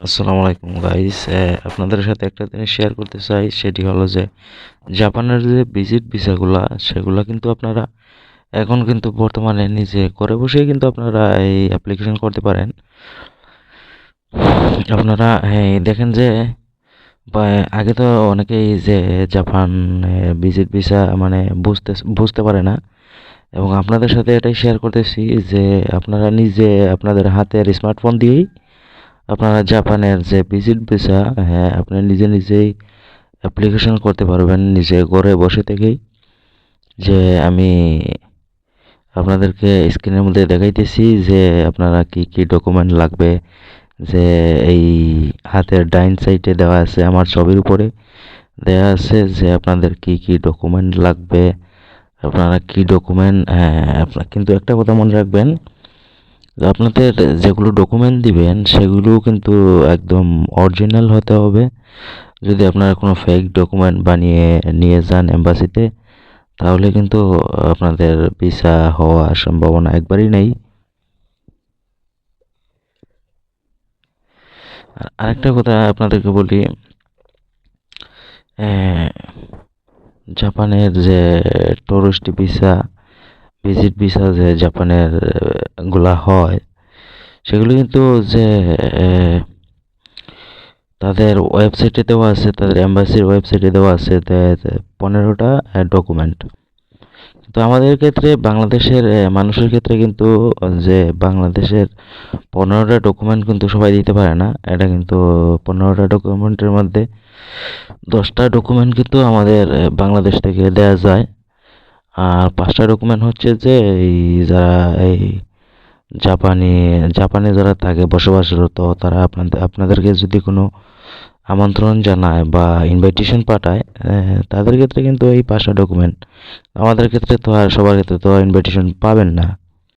আসসালামু আলাইকুম গাইস আপনাদের সাথে একটা জিনিস শেয়ার করতে চাই, সেটি হলো যে জাপানের যে ভিজিট ভিসাগুলা সেগুলা কিন্তু আপনারা এখন কিন্তু বর্তমানে নিজে করে বসেই কিন্তু আপনারা এই অ্যাপ্লিকেশন করতে পারেন। আপনারা, এই দেখেন যে আগে তো অনেকেই যে জাপান ভিজিট ভিসা মানে বুঝতে বুঝতে পারে না। এবং আপনাদের সাথে এটাই শেয়ার করতেছি যে, আপনারা নিজে আপনাদের হাতের স্মার্টফোন দিয়েই আপনারা জাপানের যে ভিজিট ভিসা হ্যাঁ আপনি নিজে নিজেই অ্যাপ্লিকেশন করতে পারবেন, নিজে ঘরে বসে থেকেই। যে আমি আপনাদেরকে স্ক্রিনের মধ্যে দেখাইতেছি যে আপনারা কি কি ডকুমেন্ট লাগবে, যে এই হাতের ডাইন সাইডে দেওয়া আছে আমার ছবির উপরে। দেওয়া আছে যে আপনাদের কি কি ডকুমেন্ট লাগবে, আপনারা কি ডকুমেন্ট হ্যাঁ আপনার কিন্তু একটা কথা মনে রাখবেন আপনাদের যেগুলো ডকুমেন্ট দিবেন, সেগুলো কিন্তু একদম অরিজিনাল হতে হবে। যদি আপনারা কোনো ফেক ডকুমেন্ট বানিয়ে নিয়ে যান এম্বাসিতে তাহলে কিন্তু আপনাদের ভিসা হওয়ার সম্ভাবনা একবারই নেই। আরেকটা কথা আপনাদেরকে বলি জাপানের যে টুরিস্ট ভিসা ভিজিট ভিসা যে জাপানেরগুলা হয়, সেগুলো কিন্তু যে তাদের ওয়েবসাইটে দেওয়া আছে, তাদের এম্বাসির ওয়েবসাইটে দেওয়া আছে পনেরোটা ডকুমেন্ট তো আমাদের ক্ষেত্রে বাংলাদেশের মানুষের ক্ষেত্রে কিন্তু যে বাংলাদেশের পনেরোটা ডকুমেন্ট কিন্তু সবাই দিতে পারে না। এটা কিন্তু পনেরোটা ডকুমেন্টের মধ্যে দশটা ডকুমেন্ট কিন্তু আমাদের বাংলাদেশ থেকে দেওয়া যায়। আর পাঁচটা ডকুমেন্ট হচ্ছে যে এই যারা এই জাপানি, জাপানে যারা থাকে, বসবাসরত, তারা আপনাদের, আপনাদেরকে যদি কোনো আমন্ত্রণ জানায় বা ইনভাইটেশন পাঠায় তাদের ক্ষেত্রে কিন্তু এই পাঁচটা ডকুমেন্ট আমাদের ক্ষেত্রে তো আর সবার ক্ষেত্রে তো ইনভাইটেশন পাবেন না।